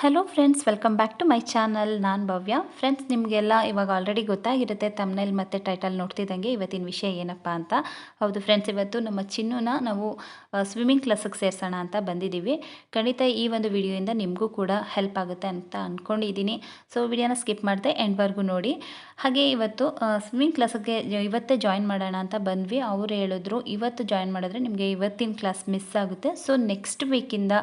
Hello friends welcome back to my channel ನಾನು Bhavya. Friends ನಿಮಗೆಲ್ಲ ಇವಾಗ ಆಲ್ರೆಡಿ ಗೊತ್ತಾಗಿರುತ್ತೆ ತಮ್ಮನೇಲಿ ಮತ್ತು ಟೈಟಲ್ ನೋಡ್ತಿದ್ದಂಗೆ ಇವತ್ತಿನ ವಿಷಯ ಏನಪ್ಪ ಅಂತ. ಹೌದು ಫ್ರೆಂಡ್ಸ್ ಇವತ್ತು ನಮ್ಮ ಚಿನ್ನುನ ನಾವು ಸ್ವಿಮ್ಮಿಂಗ್ ಕ್ಲಾಸಿಗೆ ಸೇರಿಸೋಣ ಅಂತ ಬಂದಿದ್ದೀವಿ. ಖಂಡಿತ ಈ ಒಂದು ವಿಡಿಯೋಯಿಂದ ನಿಮಗೂ ಕೂಡ ಹೆಲ್ಪ್ ಆಗುತ್ತೆ ಅಂತ ಅಂದ್ಕೊಂಡಿದ್ದೀನಿ ಸೊ ವಿಡಿಯೋನ ಸ್ಕಿಪ್ ಮಾಡಿದೆ ಎಂಡ್ವರೆಗೂ ನೋಡಿ. ಹಾಗೆ ಇವತ್ತು ಸ್ವಿಮ್ಮಿಂಗ್ ಕ್ಲಾಸಿಗೆ ಇವತ್ತೇ ಜಾಯಿನ್ ಮಾಡೋಣ ಅಂತ ಬಂದ್ವಿ. ಅವರು ಹೇಳಿದ್ರು, ಇವತ್ತು ಜಾಯಿನ್ ಮಾಡಿದ್ರೆ ನಿಮಗೆ ಇವತ್ತಿನ ಕ್ಲಾಸ್ ಮಿಸ್ ಆಗುತ್ತೆ. ಸೊ ನೆಕ್ಸ್ಟ್ ವೀಕಿಂದ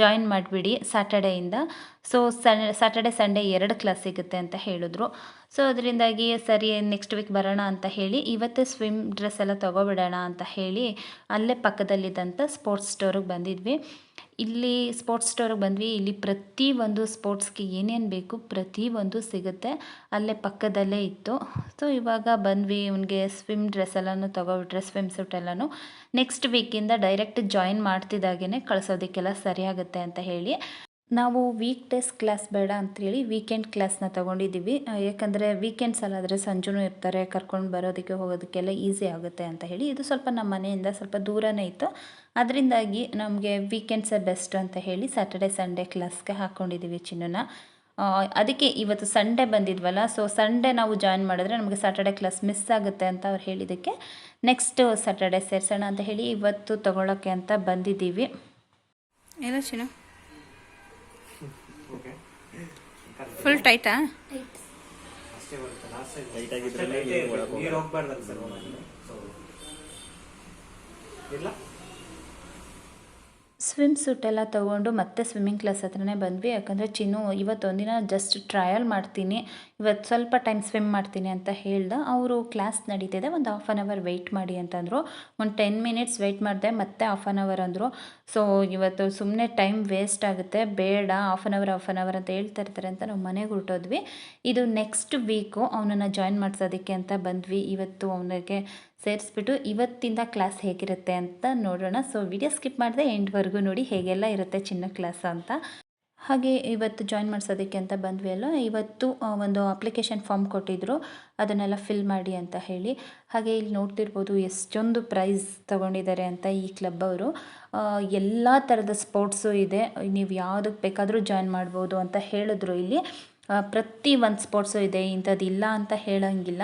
ಜಾಯಿನ್ ಮಾಡಿಬಿಡಿ ಸ್ಯಾಟರ್ಡೆಯಿಂದ ಸೊ ಸನ್ ಸ್ಯಾಟರ್ಡೆ ಸಂಡೇ ಎರಡು ಕ್ಲಾಸ್ ಸಿಗುತ್ತೆ ಅಂತ ಹೇಳಿದ್ರು. ಸೊ ಅದರಿಂದಾಗಿ ಸರಿ ನೆಕ್ಸ್ಟ್ ವೀಕ್ ಬರೋಣ ಅಂತ ಹೇಳಿ, ಇವತ್ತೇ ಸ್ವಿಮ್ ಡ್ರೆಸ್ ಎಲ್ಲ ತೊಗೊಬಿಡೋಣ ಅಂತ ಹೇಳಿ, ಅಲ್ಲೇ ಪಕ್ಕದಲ್ಲಿದ್ದಂಥ ಸ್ಪೋರ್ಟ್ಸ್ ಸ್ಟೋರಿಗೆ ಬಂದಿದ್ವಿ. ಇಲ್ಲಿ ಸ್ಪೋರ್ಟ್ಸ್ ಸ್ಟೋರಿಗೆ ಬಂದ್ವಿ. ಇಲ್ಲಿ ಪ್ರತಿ ಒಂದು ಸ್ಪೋರ್ಟ್ಸ್ಗೆ ಏನೇನು ಬೇಕು ಪ್ರತಿ ಒಂದು ಸಿಗುತ್ತೆ. ಅಲ್ಲೇ ಪಕ್ಕದಲ್ಲೇ ಇತ್ತು. ಸೊ ಇವಾಗ ಬಂದ್ವಿ ಇವನಿಗೆ ಸ್ವಿಮ್ ಡ್ರೆಸ್ ಎಲ್ಲನೂ ತೊಗೊಬಿಟ್ರೆ ಸ್ವಿಮ್ ಸೂಟ್ ಎಲ್ಲನೂ. ನೆಕ್ಸ್ಟ್ ವೀಕಿಂದ ಡೈರೆಕ್ಟ್ ಜಾಯಿನ್ ಮಾಡ್ತಿದ್ದಾಗೇ ಕಳಿಸೋದಕ್ಕೆಲ್ಲ ಸರಿಯಾಗುತ್ತೆ ಅಂತ ಹೇಳಿ. ನಾವು ವೀಕ್ ಡೇಸ್ ಕ್ಲಾಸ್ ಬೇಡ ಅಂತೇಳಿ ವೀಕೆಂಡ್ ಕ್ಲಾಸ್ನ ತೊಗೊಂಡಿದ್ದೀವಿ. ಯಾಕಂದರೆ ವೀಕೆಂಡ್ಸ್ ಅಲ್ಲಾದರೆ ಸಂಜೆನೂ ಇರ್ತಾರೆ, ಕರ್ಕೊಂಡು ಬರೋದಕ್ಕೆ ಹೋಗೋದಕ್ಕೆಲ್ಲ ಈಸಿ ಆಗುತ್ತೆ ಅಂತ ಹೇಳಿ ಇದು ಸ್ವಲ್ಪ ನಮ್ಮ ಮನೆಯಿಂದ ಸ್ವಲ್ಪ ದೂರನೇ ಇತ್ತು. ಅದರಿಂದಾಗಿ ನಮಗೆ ವೀಕೆಂಡ್ಸೇ ಬೆಸ್ಟ್ ಅಂತ ಹೇಳಿ ಸ್ಯಾಟರ್ಡೆ ಸಂಡೇ ಕ್ಲಾಸ್ಗೆ ಹಾಕ್ಕೊಂಡಿದ್ದೀವಿ ಚಿನ್ನನ. ಅದಕ್ಕೆ ಇವತ್ತು ಸಂಡೇ ಬಂದಿದ್ವಲ್ಲ ಸೊ ಸಂಡೇ ನಾವು ಜಾಯಿನ್ ಮಾಡಿದ್ರೆ ನಮಗೆ ಸ್ಯಾಟರ್ಡೆ ಕ್ಲಾಸ್ ಮಿಸ್ ಆಗುತ್ತೆ ಅಂತ ಅವ್ರು ಹೇಳಿದ್ದಕ್ಕೆ ನೆಕ್ಸ್ಟ್ ಸ್ಯಾಟರ್ಡೆ ಸೇರಿಸೋಣ ಅಂತ ಹೇಳಿ ಇವತ್ತು ತೊಗೊಳಕ್ಕೆ ಅಂತ ಬಂದಿದ್ದೀವಿ. ಎಲ್ಲ ಚಿನ್ನು. ಫುಲ್ ಟೈಟಾ ಅಷ್ಟೇ ಬರುತ್ತೆ. ಲಾಸ್ಟ್ ನೀರು ಹೋಗ್ಬಾರ್ದಲ್ಲ ಸರ್ ಇಲ್ಲ? ಸ್ವಿಮ್ ಸೂಟ್ ಎಲ್ಲ ತೊಗೊಂಡು ಮತ್ತೆ ಸ್ವಿಮ್ಮಿಂಗ್ ಕ್ಲಾಸ್ ಹತ್ರನೇ ಬಂದ್ವಿ. ಯಾಕಂದರೆ ಚಿನ್ನು ಇವತ್ತೊಂದಿನ ಜಸ್ಟ್ ಟ್ರಯಲ್ ಮಾಡ್ತೀನಿ. ಇವತ್ತು ಸ್ವಲ್ಪ ಟೈಮ್ ಸ್ವಿಮ್ ಮಾಡ್ತೀನಿ ಅಂತ ಹೇಳ್ದೆ. ಅವರು ಕ್ಲಾಸ್ ನಡೀತಿದೆ. ಒಂದು ಹಾಫ್ ಆನ್ ಅವರ್ ವೆಯ್ಟ್ ಮಾಡಿ ಅಂತಂದರು. ಒಂದು ಟೆನ್ ಮಿನಿಟ್ಸ್ ವೆಯ್ಟ್ ಮಾಡಿದೆ. ಮತ್ತೆ ಹಾಫ್ ಆನ್ ಅವರ್ ಅಂದರು. ಸೊ ಇವತ್ತು ಸುಮ್ಮನೆ ಟೈಮ್ ವೇಸ್ಟ್ ಆಗುತ್ತೆ. ಬೇಡ. Half an hour half an hour ಅಂತ ಹೇಳ್ತಾ ಇರ್ತಾರೆ ಅಂತ ನಾವು ಮನೆಗೆ ಹೊರಟೋದ್ವಿ. ಇದು ನೆಕ್ಸ್ಟ್ ವೀಕು ಅವನನ್ನು ಜಾಯಿನ್ ಮಾಡಿಸೋದಕ್ಕೆ ಅಂತ ಬಂದ್ವಿ. ಇವತ್ತು ಅವನಿಗೆ ಸೇರಿಸ್ಬಿಟ್ಟು ಇವತ್ತಿಂದ ಕ್ಲಾಸ್ ಹೇಗಿರುತ್ತೆ ಅಂತ ನೋಡೋಣ. ಸೊ ವಿಡಿಯೋ ಸ್ಕಿಪ್ ಮಾಡಿದೆ ಎಂಡ್ವರೆಗೂ ನೋಡಿ ಹೇಗೆಲ್ಲ ಇರುತ್ತೆ ಚಿನ್ನ ಕ್ಲಾಸ್ ಅಂತ. ಹಾಗೆ ಇವತ್ತು ಜಾಯಿನ್ ಮಾಡಿಸೋದಕ್ಕೆ ಅಂತ ಬಂದ್ವಿ ಅಲ್ಲ ಇವತ್ತು ಒಂದು ಅಪ್ಲಿಕೇಶನ್ ಫಾರ್ಮ್ ಕೊಟ್ಟಿದ್ದರು ಅದನ್ನೆಲ್ಲ ಫಿಲ್ ಮಾಡಿ ಅಂತ ಹೇಳಿ. ಹಾಗೆ ಇಲ್ಲಿ ನೋಡ್ತಿರ್ಬೋದು ಎಷ್ಟೊಂದು ಪ್ರೈಸ್ ತೊಗೊಂಡಿದ್ದಾರೆ ಅಂತ ಈ ಕ್ಲಬ್ ಅವರು. ಎಲ್ಲ ಥರದ ಸ್ಪೋರ್ಟ್ಸು ಇದೆ. ನೀವು ಯಾವುದಕ್ಕೆ ಬೇಕಾದರೂ ಜಾಯಿನ್ ಮಾಡ್ಬೋದು ಅಂತ ಹೇಳಿದ್ರು ಇಲ್ಲಿ. ಪ್ರತಿ ಒಂದು ಸ್ಪೋರ್ಟ್ಸು ಇದೆ. ಇಂಥದ್ದು ಇಲ್ಲ ಅಂತ ಹೇಳೋಂಗಿಲ್ಲ.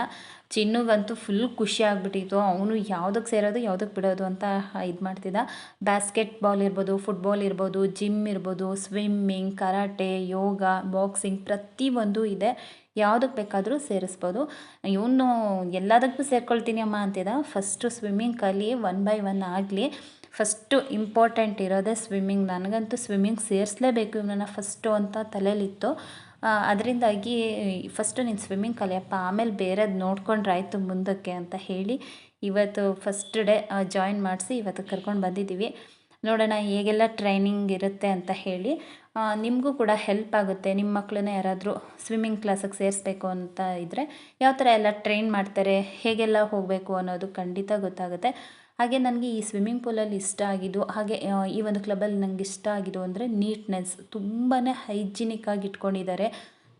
ಚಿನ್ನುಗಂತೂ ಫುಲ್ ಖುಷಿ ಆಗಿಬಿಟ್ಟಿತ್ತು. ಅವನು ಯಾವುದಕ್ಕೆ ಸೇರೋದು ಯಾವುದಕ್ಕೆ ಬಿಡೋದು ಅಂತ ಇದು ಮಾಡ್ತಿದ್ದ. ಬ್ಯಾಸ್ಕೆಟ್ ಬಾಲ್ ಇರ್ಬೋದು ಫುಟ್ಬಾಲ್ ಇರ್ಬೋದು ಜಿಮ್ ಇರ್ಬೋದು ಸ್ವಿಮ್ಮಿಂಗ್ ಕರಾಟೆ ಯೋಗ ಬಾಕ್ಸಿಂಗ್ ಪ್ರತಿಯೊಂದು ಇದೆ. ಯಾವುದಕ್ಕೆ ಬೇಕಾದರೂ ಸೇರಿಸ್ಬೋದು. ಇವನು ಎಲ್ಲದಕ್ಕೂ ಸೇರ್ಕೊಳ್ತೀನಿ ಅಮ್ಮ ಅಂತಿದ್ದ. ಫಸ್ಟು ಸ್ವಿಮ್ಮಿಂಗ್ ಕಲಿ ಒನ್ ಬೈ ಒನ್ ಆಗಲಿ. ಫಸ್ಟು ಇಂಪಾರ್ಟೆಂಟ್ ಇರೋದೇ ಸ್ವಿಮ್ಮಿಂಗ್ ನನಗಂತೂ ಸ್ವಿಮ್ಮಿಂಗ್ ಸೇರಿಸಲೇಬೇಕು ಇವನನ್ನು ಫಸ್ಟು ಅಂತ ತಲೆಯಲ್ಲಿತ್ತು ಅದರಿಂದಾಗಿ ಫಸ್ಟು ನೀನು ಸ್ವಿಮ್ಮಿಂಗ್ ಕಲಿಯಪ್ಪ, ಆಮೇಲೆ ಬೇರೆದು ನೋಡ್ಕೊಂಡ್ರೆ ಆಯಿತು ಮುಂದಕ್ಕೆ ಅಂತ ಹೇಳಿ ಇವತ್ತು ಫಸ್ಟ್ ಡೇ ಜಾಯಿನ್ ಮಾಡಿಸಿ ಇವತ್ತು ಕರ್ಕೊಂಡು ಬಂದಿದ್ದೀವಿ ನೋಡೋಣ ಹೇಗೆಲ್ಲ ಟ್ರೈನಿಂಗ್ ಇರುತ್ತೆ ಅಂತ ಹೇಳಿ ನಿಮಗೂ ಕೂಡ ಹೆಲ್ಪ್ ಆಗುತ್ತೆ. ನಿಮ್ಮ ಮಕ್ಕಳನ್ನ ಯಾರಾದರೂ ಸ್ವಿಮ್ಮಿಂಗ್ ಕ್ಲಾಸಿಗೆ ಸೇರಿಸ್ಬೇಕು ಅಂತ ಇದ್ದರೆ ಯಾವ ಥರ ಎಲ್ಲ ಟ್ರೈನ್ ಮಾಡ್ತಾರೆ, ಹೇಗೆಲ್ಲ ಹೋಗಬೇಕು ಅನ್ನೋದು ಖಂಡಿತ ಗೊತ್ತಾಗುತ್ತೆ. ಹಾಗೆ ನನಗೆ ಈ ಸ್ವಿಮ್ಮಿಂಗ್ ಪೂಲಲ್ಲಿ ಇಷ್ಟ ಆಗಿದ್ದು, ಹಾಗೆ ಈ ಒಂದು ಕ್ಲಬ್ಬಲ್ಲಿ ನನಗೆ ಇಷ್ಟ ಆಗಿದ್ದು ಅಂದರೆ ನೀಟ್ನೆಸ್ ತುಂಬಾ ಹೈಜಿನಿಕ್ ಆಗಿ ಇಟ್ಕೊಂಡಿದ್ದಾರೆ.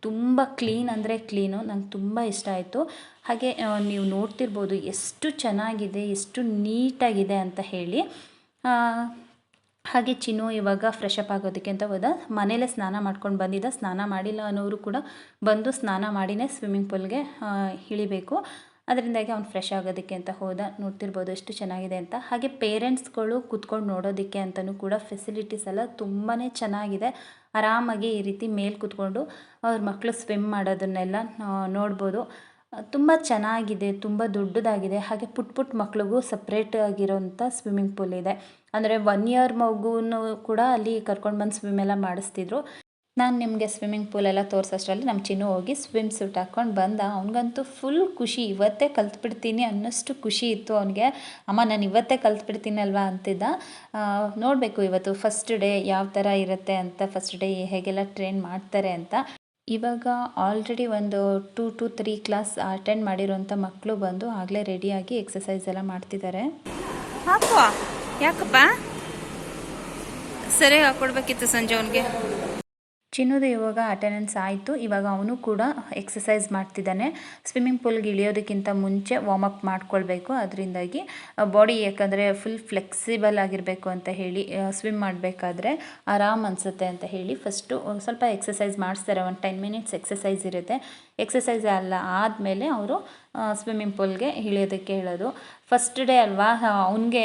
ತುಂಬ ಕ್ಲೀನ್ ಅಂದರೆ ಕ್ಲೀನು ನಂಗೆ ತುಂಬ ಇಷ್ಟ ಆಯಿತು. ಹಾಗೆ ನೀವು ನೋಡ್ತಿರ್ಬೋದು ಎಷ್ಟು ಚೆನ್ನಾಗಿದೆ, ಎಷ್ಟು ನೀಟಾಗಿದೆ ಅಂತ ಹೇಳಿ. ಹಾಗೆ ಚಿನ್ನು ಇವಾಗ ಫ್ರೆಶ್ ಅಪ್ ಆಗೋದಕ್ಕೆ ಅಂತ ಹೋದ. ಮನೇಲೇ ಸ್ನಾನ ಮಾಡ್ಕೊಂಡು ಬಂದಿದ್ದ. ಸ್ನಾನ ಮಾಡಿಲ್ಲ ಅನ್ನೋರು ಕೂಡ ಬಂದು ಸ್ನಾನ ಮಾಡಿನೇ ಸ್ವಿಮ್ಮಿಂಗ್ ಪೂಲ್ಗೆ ಇಳಿಬೇಕು. ಅದರಿಂದಾಗಿ ಅವ್ನು ಫ್ರೆಶ್ ಆಗೋದಕ್ಕೆ ಅಂತ ಹೋದ, ನೋಡ್ತಿರ್ಬೋದು ಎಷ್ಟು ಚೆನ್ನಾಗಿದೆ ಅಂತ. ಹಾಗೆ ಪೇರೆಂಟ್ಸ್ಗಳು ಕೂತ್ಕೊಂಡು ನೋಡೋದಕ್ಕೆ ಅಂತಲೂ ಕೂಡ ಫೆಸಿಲಿಟೀಸ್ ಎಲ್ಲ ತುಂಬಾ ಚೆನ್ನಾಗಿದೆ. ಆರಾಮಾಗಿ ಈ ರೀತಿ ಮೇಲೆ ಕೂತ್ಕೊಂಡು ಅವ್ರ ಮಕ್ಕಳು ಸ್ವಿಮ್ ಮಾಡೋದನ್ನೆಲ್ಲ ನೋಡ್ಬೋದು. ತುಂಬ ಚೆನ್ನಾಗಿದೆ, ತುಂಬ ದೊಡ್ಡದಾಗಿದೆ. ಹಾಗೆ ಪುಟ್ ಪುಟ್ ಮಕ್ಳಿಗೂ ಸಪ್ರೇಟ್ ಆಗಿರೋಂಥ ಸ್ವಿಮ್ಮಿಂಗ್ ಪೂಲ್ ಇದೆ. ಅಂದರೆ ಒನ್ ಇಯರ್ ಮಗುನೂ ಕೂಡ ಅಲ್ಲಿ ಕರ್ಕೊಂಡು ಬಂದು ಸ್ವಿಮ್ ಎಲ್ಲ ಮಾಡಿಸ್ತಿದ್ರು. ನಾನು ನಿಮಗೆ ಸ್ವಿಮ್ಮಿಂಗ್ ಪೂಲೆಲ್ಲ ತೋರಿಸೋಷ್ಟರಲ್ಲಿ ನಮ್ಮ ಚಿನ್ನು ಹೋಗಿ ಸ್ವಿಮ್ ಸೂಟ್ ಹಾಕ್ಕೊಂಡು ಬಂದ. ಅವನಿಗಂತೂ ಫುಲ್ ಖುಷಿ. ಇವತ್ತೇ ಕಲ್ತ್ಬಿಡ್ತೀನಿ ಅನ್ನೋಷ್ಟು ಖುಷಿ ಇತ್ತು ಅವನಿಗೆ. ಅಮ್ಮ, ನಾನು ಇವತ್ತೇ ಕಲ್ತ್ಬಿಡ್ತೀನಿ ಅಲ್ವಾ ಅಂತಿದ್ದ. ನೋಡಬೇಕು ಇವತ್ತು ಫಸ್ಟ್ ಡೇ ಯಾವ ಥರ ಇರುತ್ತೆ ಅಂತ ಫಸ್ಟ್ ಡೇ ಹೇಗೆಲ್ಲ ಟ್ರೈನ್ ಮಾಡ್ತಾರೆ ಅಂತ. ಇವಾಗ ಆಲ್ರೆಡಿ ಒಂದು two to three class attend ಮಾಡಿರೋಂಥ ಮಕ್ಕಳು ಬಂದು ಆಗಲೇ ರೆಡಿಯಾಗಿ ಎಕ್ಸಸೈಸ್ ಎಲ್ಲ ಮಾಡ್ತಿದ್ದಾರೆ ಯಾಕಪ್ಪ? ಸರಿಯಾಗಿ ಹಾಕ್ಕೊಡ್ಬೇಕಿತ್ತು ಸಂಜೆ ಅವನಿಗೆ. ಚಿನ್ನದು ಇವಾಗ ಅಟೆಂಡೆನ್ಸ್ ಆಯಿತು. ಇವಾಗ ಅವನು ಕೂಡ ಎಕ್ಸಸೈಸ್ ಮಾಡ್ತಿದ್ದಾನೆ. ಸ್ವಿಮ್ಮಿಂಗ್ ಪೂಲ್ಗೆ ಇಳಿಯೋದಕ್ಕಿಂತ ಮುಂಚೆ ವಾರ್ಮ್ ಅಪ್ ಮಾಡ್ಕೊಳ್ಬೇಕು. ಅದರಿಂದಾಗಿ ಬಾಡಿ ಯಾಕಂದರೆ ಫುಲ್ ಫ್ಲೆಕ್ಸಿಬಲ್ ಆಗಿರಬೇಕು ಅಂತ ಹೇಳಿ ಸ್ವಿಮ್ ಮಾಡಬೇಕಾದ್ರೆ ಆರಾಮ್ ಅನಿಸುತ್ತೆ ಅಂತ ಹೇಳಿ ಫಸ್ಟು ಸ್ವಲ್ಪ ಎಕ್ಸಸೈಸ್ ಮಾಡಿಸ್ತಾರೆ. ಒಂದು ಟೆನ್ ಮಿನಿಟ್ಸ್ ಎಕ್ಸಸೈಸ್ ಇರುತ್ತೆ. ಎಕ್ಸಸೈಸ್ ಎಲ್ಲ ಆದಮೇಲೆ ಅವರು ಸ್ವಿಮ್ಮಿಂಗ್ ಪೂಲ್ಗೆ ಇಳಿಯೋದಕ್ಕೆ ಹೇಳೋದು. ಫಸ್ಟ್ ಡೇ ಅಲ್ವಾ? ಅವನಿಗೆ